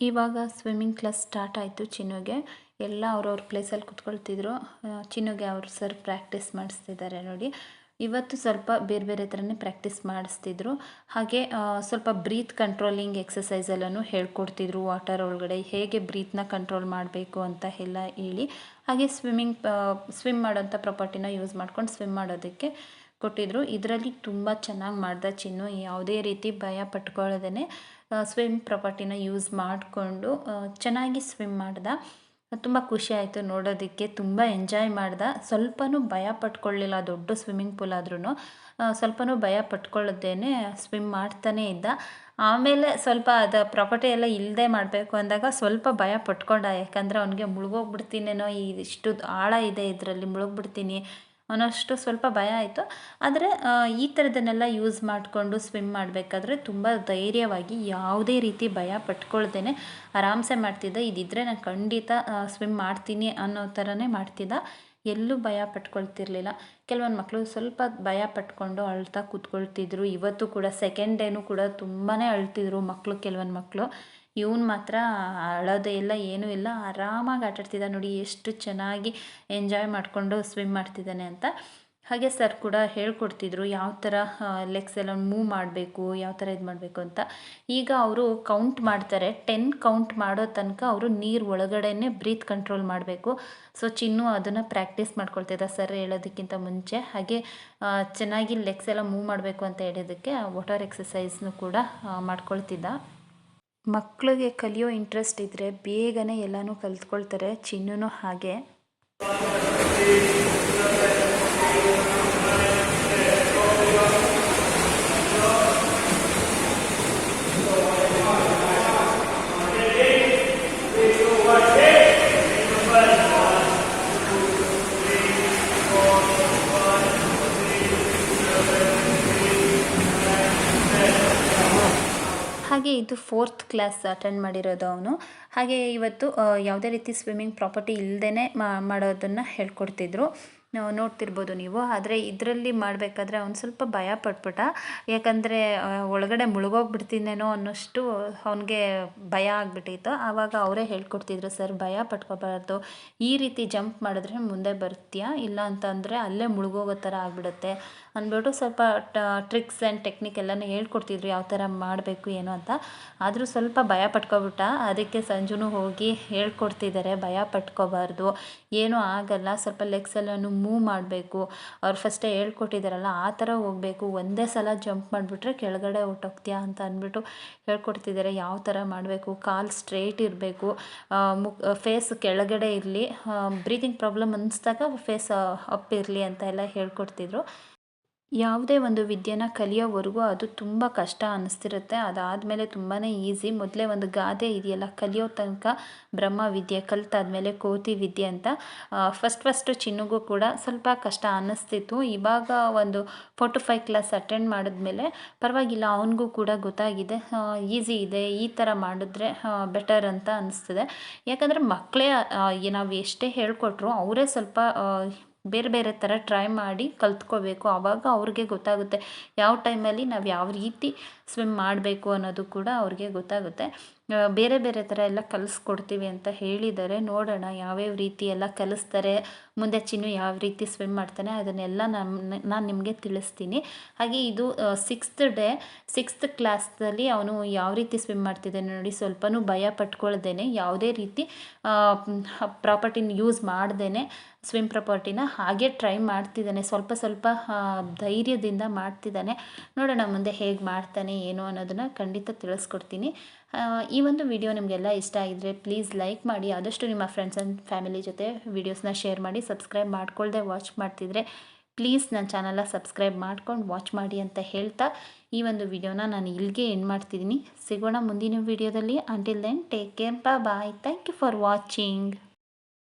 ಇವಾಗ ಸ್ವಿಮ್ಮಿಂಗ್ ಕ್ಲಾಸ್ ಸ್ಟಾರ್ಟ್ ಆಯಿತು ಚಿನ್ನುಗೆ. ಎಲ್ಲ ಅವ್ರವ್ರ ಪ್ಲೇಸಲ್ಲಿ ಕುತ್ಕೊಳ್ತಿದ್ರು. ಚಿನ್ನುಗೆ ಅವರು ಸರ್ ಪ್ರಾಕ್ಟೀಸ್ ಮಾಡಿಸ್ತಿದ್ದಾರೆ ನೋಡಿ. ಇವತ್ತು ಸ್ವಲ್ಪ ಬೇರೆ ಬೇರೆ ಥರನೇ ಪ್ರಾಕ್ಟೀಸ್ ಮಾಡಿಸ್ತಿದ್ರು. ಹಾಗೆ ಸ್ವಲ್ಪ ಬ್ರೀತ್ ಕಂಟ್ರೋಲಿಂಗ್ ಎಕ್ಸಸೈಸ್ ಎಲ್ಲನೂ ಹೇಳ್ಕೊಡ್ತಿದ್ರು ವಾಟರ್ ಒಳಗಡೆ. ಹೇಗೆ ಬ್ರೀತ್ನ ಕಂಟ್ರೋಲ್ ಮಾಡಬೇಕು ಅಂತ ಎಲ್ಲ ಹೇಳಿ. ಹಾಗೆ ಸ್ವಿಮ್ಮಿಂಗ್ ಸ್ವಿಮ್ ಮಾಡೋಂಥ ಪ್ರಾಪರ್ಟಿನ ಯೂಸ್ ಮಾಡ್ಕೊಂಡು ಸ್ವಿಮ್ ಮಾಡೋದಕ್ಕೆ ಕೊಟ್ಟಿದ್ರು. ಇದರಲ್ಲಿ ತುಂಬ ಚೆನ್ನಾಗಿ ಮಾಡಿದ ಚಿನ್ನು. ಯಾವುದೇ ರೀತಿ ಭಯ ಪಟ್ಕೊಳ್ಳೋದೇ ಸ್ವಿಮ್ ಪ್ರಾಪರ್ಟಿನ ಯೂಸ್ ಮಾಡಿಕೊಂಡು ಚೆನ್ನಾಗಿ ಸ್ವಿಮ್ ಮಾಡ್ದ. ತುಂಬ ಖುಷಿ ಆಯಿತು ನೋಡೋದಕ್ಕೆ, ತುಂಬ ಎಂಜಾಯ್ ಮಾಡ್ದ. ಸ್ವಲ್ಪನೂ ಭಯ ಪಟ್ಕೊಳ್ಳಿಲ್ಲ ದೊಡ್ಡ ಸ್ವಿಮ್ಮಿಂಗ್ ಪೂಲ್ ಆದ್ರೂ ಸ್ವಲ್ಪನೂ ಭಯ ಪಟ್ಕೊಳ್ಳೋದೇನೆ ಸ್ವಿಮ್ ಮಾಡ್ತಾನೇ ಇದ್ದ. ಆಮೇಲೆ ಸ್ವಲ್ಪ ಅದು ಪ್ರಾಪರ್ಟಿ ಎಲ್ಲ ಇಲ್ಲದೆ ಮಾಡಬೇಕು ಅಂದಾಗ ಸ್ವಲ್ಪ ಭಯ ಪಟ್ಕೊಂಡ. ಯಾಕಂದರೆ ಅವನಿಗೆ ಮುಳುಗೋಗ್ಬಿಡ್ತೀನೇನೋ, ಈ ಇಷ್ಟು ಆಳ ಇದೆ ಇದರಲ್ಲಿ ಮುಳುಗ್ಬಿಡ್ತೀನಿ. ಅನ್ನೋಷ್ಟು ಸ್ವಲ್ಪ ಭಯ ಆಯಿತು. ಆದರೆ ಈ ಥರದನ್ನೆಲ್ಲ ಯೂಸ್ ಮಾಡಿಕೊಂಡು ಸ್ವಿಮ್ ಮಾಡಬೇಕಾದ್ರೆ ತುಂಬ ಧೈರ್ಯವಾಗಿ ಯಾವುದೇ ರೀತಿ ಭಯ ಪಟ್ಕೊಳ್ದೇ ಆರಾಮ್ಸೆ ಮಾಡ್ತಿದ್ದೆ. ಇದಿದ್ದರೆ ನಾನು ಖಂಡಿತ ಸ್ವಿಮ್ ಮಾಡ್ತೀನಿ ಅನ್ನೋ ಥರನೇ ಮಾಡ್ತಿದ್ದ. ಎಲ್ಲೂ ಭಯ ಪಟ್ಕೊಳ್ತಿರ್ಲಿಲ್ಲ. ಕೆಲವೊಂದು ಮಕ್ಕಳು ಸ್ವಲ್ಪ ಭಯ ಪಟ್ಕೊಂಡು ಅಳ್ತಾ ಕೂತ್ಕೊಳ್ತಿದ್ರು. ಇವತ್ತು ಕೂಡ ಸೆಕೆಂಡ್ ಡೇನೂ ಕೂಡ ತುಂಬಾ ಅಳ್ತಿದ್ರು ಮಕ್ಕಳು ಕೆಲವೊಂದು ಮಕ್ಕಳು ಇವನು ಮಾತ್ರ ಅಳೋದೇ ಇಲ್ಲ, ಏನೂ ಇಲ್ಲ. ಆರಾಮಾಗಿ ಆಟಾಡ್ತಿದ್ದ ನೋಡಿ, ಎಷ್ಟು ಚೆನ್ನಾಗಿ ಎಂಜಾಯ್ ಮಾಡಿಕೊಂಡು ಸ್ವಿಮ್ ಮಾಡ್ತಿದ್ದಾನೆ ಅಂತ. ಹಾಗೆ ಸರ್ ಕೂಡ ಹೇಳ್ಕೊಡ್ತಿದ್ರು ಯಾವ ಥರ ಲೆಗ್ಸ್ ಎಲ್ಲ ಮೂವ್ ಮಾಡಬೇಕು, ಯಾವ ಥರ ಇದು ಮಾಡಬೇಕು ಅಂತ. ಈಗ ಅವರು ಕೌಂಟ್ ಮಾಡ್ತಾರೆ ಟೆನ್ ಕೌಂಟ್ ಮಾಡೋ ತನಕ ಅವರು ನೀರು ಒಳಗಡೆನೇ ಬ್ರೀತ್ ಕಂಟ್ರೋಲ್ ಮಾಡಬೇಕು. ಸೊ ಚಿನ್ನು ಅದನ್ನು ಪ್ರಾಕ್ಟೀಸ್ ಮಾಡ್ಕೊಳ್ತಿದ್ದ ಸರ್ ಹೇಳೋದಕ್ಕಿಂತ ಮುಂಚೆ. ಹಾಗೆ ಚೆನ್ನಾಗಿ ಲೆಗ್ಸ್ ಎಲ್ಲ ಮೂವ್ ಮಾಡಬೇಕು ಅಂತ ಹೇಳಿದ್ದಕ್ಕೆ ವಾಟರ್ ಎಕ್ಸಸೈಸ್ನು ಕೂಡ ಮಾಡ್ಕೊಳ್ತಿದ್ದ. ಮಕ್ಕಳಿಗೆ ಕಲಿಯೋ ಇಂಟ್ರೆಸ್ಟ್ ಇದ್ದರೆ ಬೇಗನೆ ಎಲ್ಲನೂ ಕಲ್ತ್ಕೊಳ್ತಾರೆ ಚಿನ್ನೂ ಹಾಗೆ ಹಾಗೆ ಇದು ಫೋರ್ತ್ ಕ್ಲಾಸ್ ಅಟೆಂಡ್ ಮಾಡಿರೋದು ಅವನು. ಹಾಗೆ ಇವತ್ತು ಯಾವುದೇ ರೀತಿ ಸ್ವಿಮ್ಮಿಂಗ್ ಪ್ರಾಪರ್ಟಿ ಇಲ್ಲದೇ ಮಾಡೋದನ್ನು ಹೇಳ್ಕೊಡ್ತಿದ್ರು. ನೋಡ್ತಿರ್ಬೋದು ನೀವು. ಆದರೆ ಇದರಲ್ಲಿ ಮಾಡಬೇಕಾದ್ರೆ ಅವ್ನು ಸ್ವಲ್ಪ ಭಯ ಪಟ್ಬಿಟ್ಟ. ಯಾಕಂದರೆ ಒಳಗಡೆ ಮುಳುಗೋಗ್ಬಿಡ್ತೀನೇನೋ ಅನ್ನೋಷ್ಟು ಅವನಿಗೆ ಭಯ ಆಗಿಬಿಟ್ಟಿತ್ತು. ಆವಾಗ ಅವರೇ ಹೇಳ್ಕೊಡ್ತಿದ್ರು, ಸರ್, ಭಯ ಪಟ್ಕೋಬಾರ್ದು. ಈ ರೀತಿ ಜಂಪ್ ಮಾಡಿದ್ರೆ ಮುಂದೆ ಬರ್ತೀಯಾ? ಇಲ್ಲ ಅಂತಂದರೆ ಅಲ್ಲೇ ಮುಳುಗೋಗೋ ಥರ ಆಗಿಬಿಡುತ್ತೆ. ಅಂದ್ಬಿಟ್ಟು ಸ್ವಲ್ಪ ಟ್ರಿಕ್ಸ್ ಆ್ಯಂಡ್ ಟೆಕ್ನಿಕ್ ಎಲ್ಲನೂ ಹೇಳ್ಕೊಡ್ತಿದ್ರು ಯಾವ ಥರ ಮಾಡಬೇಕು, ಏನು ಅಂತ. ಆದರೂ ಸ್ವಲ್ಪ ಭಯ ಪಟ್ಕೊಬಿಟ್ಟ. ಅದಕ್ಕೆ ಸಂಜುನು ಹೋಗಿ ಹೇಳ್ಕೊಡ್ತಿದ್ದಾರೆ ಭಯ ಪಟ್ಕೋಬಾರ್ದು. ಏನೂ ಆಗಲ್ಲ, ಸ್ವಲ್ಪ ಲೆಗ್ಸ್ ಎಲ್ಲನೂ ಮೂವ್ ಮಾಡಬೇಕು. ಅವ್ರು ಫಸ್ಟೇ ಹೇಳ್ಕೊಟ್ಟಿದ್ದಾರಲ್ಲ ಆ ಥರ ಹೋಗಬೇಕು. ಒಂದೇ ಸಲ ಜಂಪ್ ಮಾಡಿಬಿಟ್ರೆ ಕೆಳಗಡೆ ಹೊಟ್ಟೋಗ್ತೀಯಾ ಅಂತ ಅಂದ್ಬಿಟ್ಟು ಹೇಳ್ಕೊಡ್ತಿದ್ದಾರೆ ಯಾವ ಥರ ಮಾಡಬೇಕು. ಕಾಲು ಸ್ಟ್ರೇಟ್ ಇರಬೇಕು. ಮುಕ್ ಫೇಸ್ ಕೆಳಗಡೆ ಇರಲಿ. ಬ್ರೀತಿಂಗ್ ಪ್ರಾಬ್ಲಮ್ ಅನ್ನಿಸ್ದಾಗ ಫೇಸ್ ಅಪ್ ಇರಲಿ ಅಂತ ಎಲ್ಲ ಹೇಳ್ಕೊಡ್ತಿದ್ರು. ಯಾವುದೇ ಒಂದು ವಿದ್ಯೆನ ಕಲಿಯೋವರೆಗೂ ಅದು ತುಂಬ ಕಷ್ಟ ಅನ್ನಿಸ್ತಿರುತ್ತೆ. ಅದಾದಮೇಲೆ ತುಂಬಾ ಈಸಿ. ಮೊದಲೇ ಒಂದು ಗಾದೆ ಇದೆಯಲ್ಲ, ಕಲಿಯೋ ತನಕ ಬ್ರಹ್ಮ ವಿದ್ಯೆ, ಕಲಿತಾದ್ಮೇಲೆ ಕೋತಿ ವಿದ್ಯೆ ಅಂತ ಫಸ್ಟ್ ಫಸ್ಟು ಚಿನ್ನುಗೂ ಕೂಡ ಸ್ವಲ್ಪ ಕಷ್ಟ ಅನ್ನಿಸ್ತಿತ್ತು. ಇವಾಗ ಒಂದು four to five class attend ಮಾಡಿದ್ಮೇಲೆ ಪರವಾಗಿಲ್ಲ, ಅವನಿಗೂ ಕೂಡ ಗೊತ್ತಾಗಿದೆ. ಈಸಿ ಇದೆ, ಈ ಥರ ಮಾಡಿದ್ರೆ ಬೆಟರ್ ಅಂತ ಅನ್ನಿಸ್ತದೆ. ಯಾಕಂದರೆ ಮಕ್ಕಳೇ ನಾವು ಎಷ್ಟೇ ಹೇಳ್ಕೊಟ್ರು, ಅವರೇ ಸ್ವಲ್ಪ ಬೇರೆ ಬೇರೆ ಥರ ಟ್ರೈ ಮಾಡಿ ಕಲ್ತ್ಕೋಬೇಕು. ಆವಾಗ ಅವ್ರಿಗೆ ಗೊತ್ತಾಗುತ್ತೆ. ಯಾವ ಟೈಮಲ್ಲಿ ನಾವು ಯಾವ ರೀತಿ ಸ್ವಿಮ್ ಮಾಡಬೇಕು ಅನ್ನೋದು ಕೂಡ ಅವ್ರಿಗೆ ಗೊತ್ತಾಗುತ್ತೆ. ಬೇರೆ ಬೇರೆ ಥರ ಎಲ್ಲ ಕಲಿಸ್ಕೊಡ್ತೀವಿ ಅಂತ ಹೇಳಿದ್ದಾರೆ. ನೋಡೋಣ ಯಾವ್ಯಾವ ರೀತಿ ಎಲ್ಲ ಕಲಿಸ್ತಾರೆ, ಮುಂದೆ ಚಿನ್ನು ಯಾವ ರೀತಿ ಸ್ವಿಮ್ ಮಾಡ್ತಾನೆ ಅದನ್ನೆಲ್ಲ ನಮ್ಮ ನಾನು ನಿಮಗೆ ತಿಳಿಸ್ತೀನಿ. ಹಾಗೆ ಇದು ಸಿಕ್ಸ್ತ್ ಡೇ ಸಿಕ್ಸ್ತ್ ಕ್ಲಾಸ್ದಲ್ಲಿ ಅವನು ಯಾವ ರೀತಿ ಸ್ವಿಮ್ ಮಾಡ್ತಿದ್ದಾನೆ ನೋಡಿ ಸ್ವಲ್ಪನೂ ಭಯ ಪಟ್ಕೊಳ್ದೇನೆ. ಯಾವುದೇ ರೀತಿ ಪ್ರಾಪರ್ಟಿನ ಯೂಸ್ ಮಾಡ್ದೇನೆ ಸ್ವಿಮ್ ಪ್ರಾಪರ್ಟಿನ ಹಾಗೆ ಟ್ರೈ ಮಾಡ್ತಿದ್ದಾನೆ, ಸ್ವಲ್ಪ ಸ್ವಲ್ಪ ಧೈರ್ಯದಿಂದ ಮಾಡ್ತಿದ್ದಾನೆ. ನೋಡೋಣ ಮುಂದೆ ಹೇಗೆ ಮಾಡ್ತಾನೆ, ಏನು ಅನ್ನೋದನ್ನು ಖಂಡಿತ ತಿಳಿಸ್ಕೊಡ್ತೀನಿ. ಈ ಒಂದು ವಿಡಿಯೋ ನಿಮಗೆಲ್ಲ ಇಷ್ಟ ಆಗಿದ್ರೆ ಪ್ಲೀಸ್ ಲೈಕ್ ಮಾಡಿ. ಆದಷ್ಟು ನಿಮ್ಮ ಫ್ರೆಂಡ್ಸ್ ಆ್ಯಂಡ್ ಫ್ಯಾಮಿಲಿ ಜೊತೆ ವೀಡಿಯೋಸ್ನ ಶೇರ್ ಮಾಡಿ ಸಬ್ಸ್ಕ್ರೈಬ್ ಮಾಡ್ಕೊಳ್ಳದೆ ವಾಚ್ ಮಾಡ್ತಿದ್ರೆ ಪ್ಲೀಸ್ ನನ್ನ ಚಾನಲ್ನ ಸಬ್ಸ್ಕ್ರೈಬ್ ಮಾಡ್ಕೊಂಡು ವಾಚ್ ಮಾಡಿ ಅಂತ ಹೇಳ್ತಾ ಈ ಒಂದು ವಿಡಿಯೋನ ನಾನು ಇಲ್ಲಿಗೆ ಎಂಡ್ ಮಾಡ್ತಿದ್ದೀನಿ ಸಿಗೋಣ ಮುಂದಿನ ವಿಡಿಯೋದಲ್ಲಿ until then take care bye thank you for watching